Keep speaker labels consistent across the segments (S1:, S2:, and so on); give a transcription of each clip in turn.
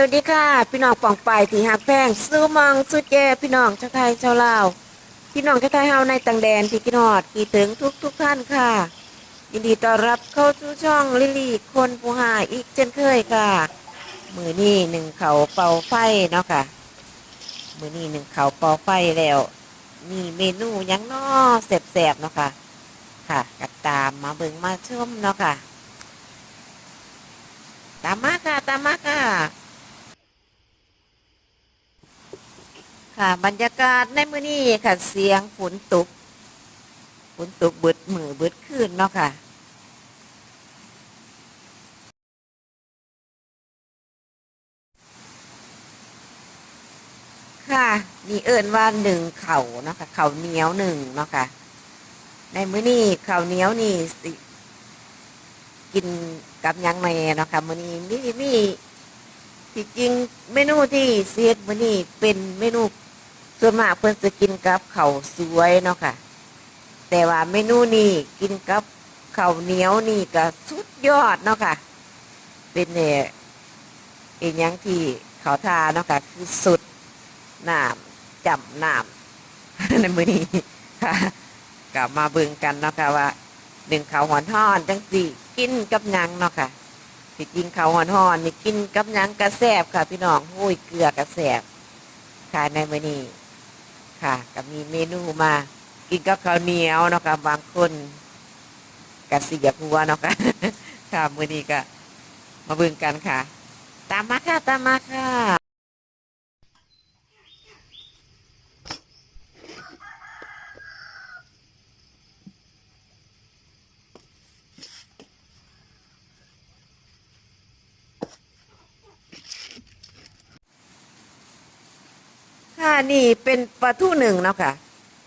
S1: สวัสดีค่ะ พี่น้องปองไปที่หักแพงซื้อมองสุดแย่พี่น้องชาวไทยชาวลาวพี่น้องชาวไทยเฮาในต่างแดนที่กินอดกี่ถึงทุกทุกท่านค่ะ ยินดีต้อนรับเข้าสู่ช่องลิลี่คนผู้หาอีกเช่นเคยค่ะ มือนี่หนึ่งเขาเป่าไฟเนาะค่ะ มือนี่หนึ่งเขาเป่าไฟแล้วมีเมนูยังน้อแสบๆเนาะค่ะ ค่ะกัตามมาเบิ่งมาชมเนาะค่ะ ตามมาค่ะตามมาค่ะ ค่ะบรรยากาศในมื้อนี้ค่ะเสียงฝนตกฝนตกเบิดมือเบิดคืนเนาะค่ะค่ะนี่เอิ้นว่าหนึ่งเข่าเนาะค่ะเข่าเหนียวหนึ่งเนาะค่ะ ในมื้อนี้เข้าเหนียวนี่สิ กินกับยังแหน่เนาะค่ะมื้อนี้มีมีที่จริงเมนูที่เสียดมื้อนี้เป็นเมนู ส่วนมากเพิ่นจะกินกับข้าวสวยเนาะค่ะ แต่ว่าเมนูนี้กินกับข้าวเหนียวนี่ก็สุดยอดเนาะค่ะ เป็นเนี่ยอีกอย่างที่เขาทาเนาะค่ะคือสุดน้ำจำน้ำในมือนี้ค่ะกลับมาเบิ่งกันเนาะค่ะว่าหนึ่งข้าวหอนทอนจังสี่กินกับยังเนาะค่ะที่จริงข้าวหอนทอนนี่กินกับยังกระแซบค่ะ พี่น้องโอ้ยเกลือกระแซบค่ะในมือนี้ ค่ะ ก็มีเมนูมา กินกับข้าวเหนียวเนาะค่ะบางคนกะเสียบัวเนาะค่ะค่ะมื้อนี้ก็มาเบิ่งกันค่ะ ตามมาค่ะ ตามมาค่ะ นี่เป็นปลาทูหนึ่งเนาะค่ะ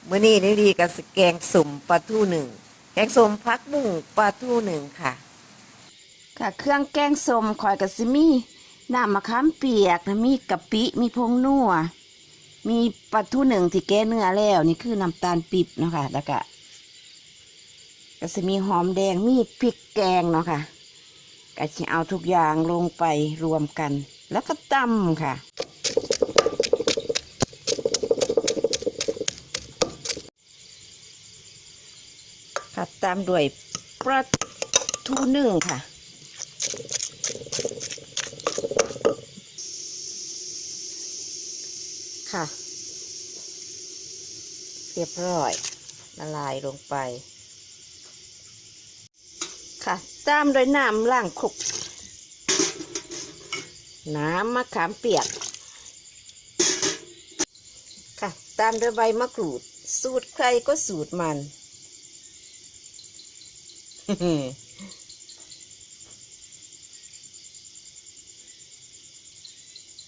S1: มื้อนี้นี่ดีกับแกงสุ่มปลาทูหนึ่งแกงส้มพักบุ้งปลาทูหนึ่งค่ะ
S2: ค่ะ เครื่องแกงส้มข่อยกับซิมี่น้ำมะขามเปียกนะมีกะปิมีพงนัวมีปลาทูหนึ่งที่แก้เนื้อแล้ว นี่คือน้ำตาลปีบเนาะค่ะแล้วก็ก็จะมีหอมแดงมีพริกแกงเนาะค่ะก็จะเอาทุกอย่างลงไปรวมกัน แล้วก็ตำค่ะ ค่ะ ตามด้วยปลาทูหนึ่งค่ะ ค่ะ เรียบร้อยละลายลงไป ค่ะ ตามด้วยน้ำล้างคลุก น้ำมะขามเปียก ค่ะ ตามด้วยใบมะกรูด สูตรใครก็สูตรมัน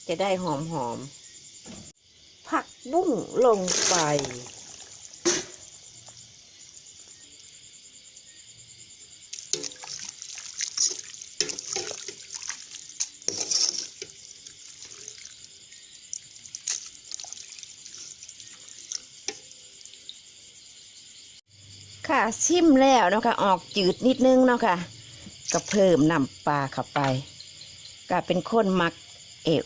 S2: จะได้หอมหอมผักบุ้งลงไป ค่ะ ชิมแล้วเนาะค่ะออกจืดนิดนึงเนาะค่ะก็เพิ่มน้ำปลาเข้าไป ก็เป็นคนมักเอว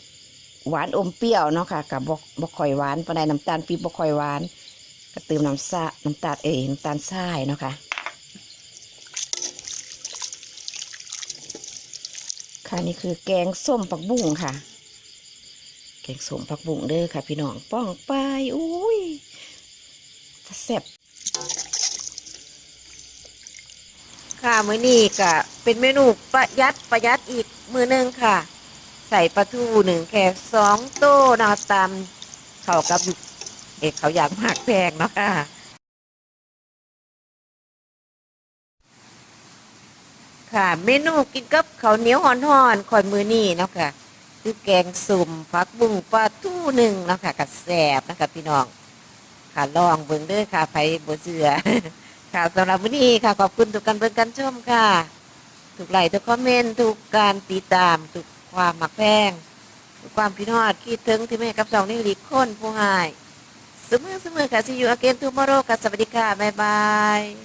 S2: หวานอมเปรี้ยวเนาะค่ะกับบกบกข่อยหวานปานใดน้ำตาลปีบบกข่อยหวาน ก็เติมน้ำซาน้ำตาลเอยน้ำตาลทรายเนาะค่ะค่ะนี่คือแกงส้มผักบุ้งค่ะ แกงส้มผักบุ้งเด้อค่ะ พี่น้องป้องไปอุ้ยแซ่บ
S1: ค่ะมื้อนี้ก็เป็นเมนูประหยัดประหยัดอีกมื้อหนึงค่ะ ใส่ปลาทูหนึ่งแค่สองโต้นะตามเขากับเอกเขาอยากมากแพงเนาะค่ะค่ะ เมนูกินกับข้าวเหนียวห่อนๆคอยมือนี่เนาะค่ะคือแกงสุ่มผักบุ้งปลาทูหนึ่งเนาะค่ะกับแสบนะคะพี่น้อง ค่ะลองเบิ่งเด้อค่ะไผบ่เชื่อ ค่ะสำหรับวันนี้ค่ะ ขอบคุณทุกการเบิ่งการชมค่ะ ทุกไลค์ทุกคอมเมนต์ทุกการติดตาม ทุกความหมักแพงทุกความพินอดคิดถึงที่แม่กับสองนิ้วลีกคนผู้หายเสมอเสมอค่ะ see you again tomorrow ค่ะสวัสดีค่ะ บ๊ายบาย